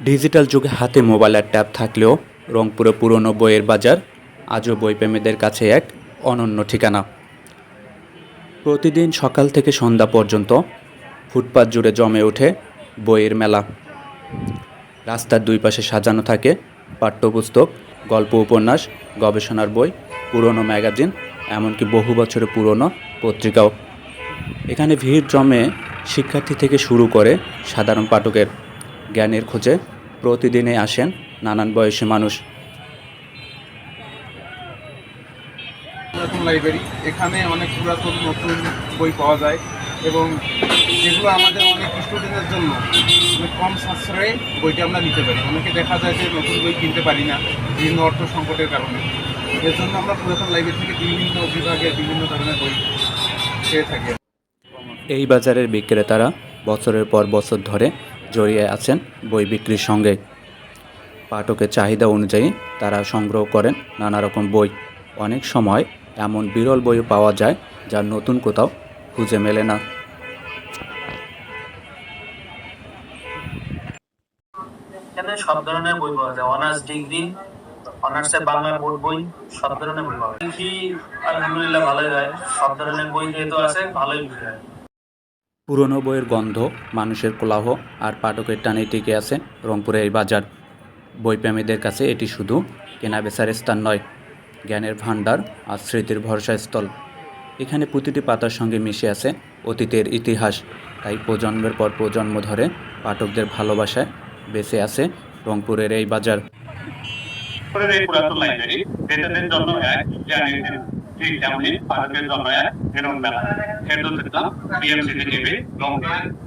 Digital যুগে হাতে মোবাইলের ট্যাব থাকলেও রংপুরে পুরনো বইয়ের বাজার আজও বইপ্রেমীদের কাছে এক অনন্য ঠিকানা। প্রতিদিন সকাল থেকে সন্ধ্যা পর্যন্ত ফুটপাত জুড়ে জমে ওঠে বইয়ের মেলা। রাস্তার দুই পাশে সাজানো থাকে পাঠ্যপুস্তক, গল্প উপন্যাস, গবেষণার বই, পুরনো ম্যাগাজিন, এমনকি বহু বছরের পুরনো পত্রিকাও। এখানে ভিড় জমে শিক্ষার্থী থেকে শুরু করে সাধারণ পাঠকের। জ্ঞানের খোঁজে প্রতিদিনে আসেন নানান বয়সী মানুষ। পুরাতন লাইব্রেরি এখানে অনেক পুরাতন নতুন বই পাওয়া যায় এবং যেগুলো আমাদের অনেক স্টুডেন্টের জন্য অনেক কম সাশ্রয়ে বইটা আমরা নিতে পারি। অনেকে দেখা যায় যে নতুন বই কিনতে পারি না বিভিন্ন অর্থ সংকটের কারণে। এর জন্য আমরা পুরাতন লাইব্রেরি থেকে বিভিন্ন বিভাগে বিভিন্ন ধরনের বই পেয়ে থাকি। এই বাজারের বিক্রেতারা বছরের পর বছর ধরে জড়িয়ে আছেন বই বিক্রির সঙ্গে পাঠকের চাহিদা অনুযায়ী তারা সংগ্রহ করেন নানা রকম বই। অনেক সময় এমন বিরল বইও পাওয়া যায় যা নতুন কোথাও খুঁজে মেলে না। এখানে সব ধরনের বই পাওয়া যায়। অনার্স ডিগ্রি অনার্সের বাংলা বোর্ড বই সব ধরনের বই পাওয়া যায়। আলহামদুলিল্লাহ ভালোই হয়। সব ধরনের বই যেহেতু আছে ভালোই বিক্রি হয়। পুরনো বইয়ের গন্ধ, মানুষের কোলাহ আর পাঠকের টানে টিকে আছে রংপুরের এই বাজার। বইপ্রেমীদের কাছে এটি শুধু কেনাবেচার স্থান নয়, জ্ঞানের ভাণ্ডার আর স্মৃতির ভরসাস্থল। এখানে প্রতিটি পাতার সঙ্গে মিশে আছে অতীতের ইতিহাস। তাই প্রজন্মের পর প্রজন্ম ধরে পাঠকদের ভালোবাসায় বেঁচে আছে রংপুরের এই বাজার। শহরের এই পুরাতন লাইব্রেরি বেতাদের জন্য এক জ্ঞানের ঠিক তেমনি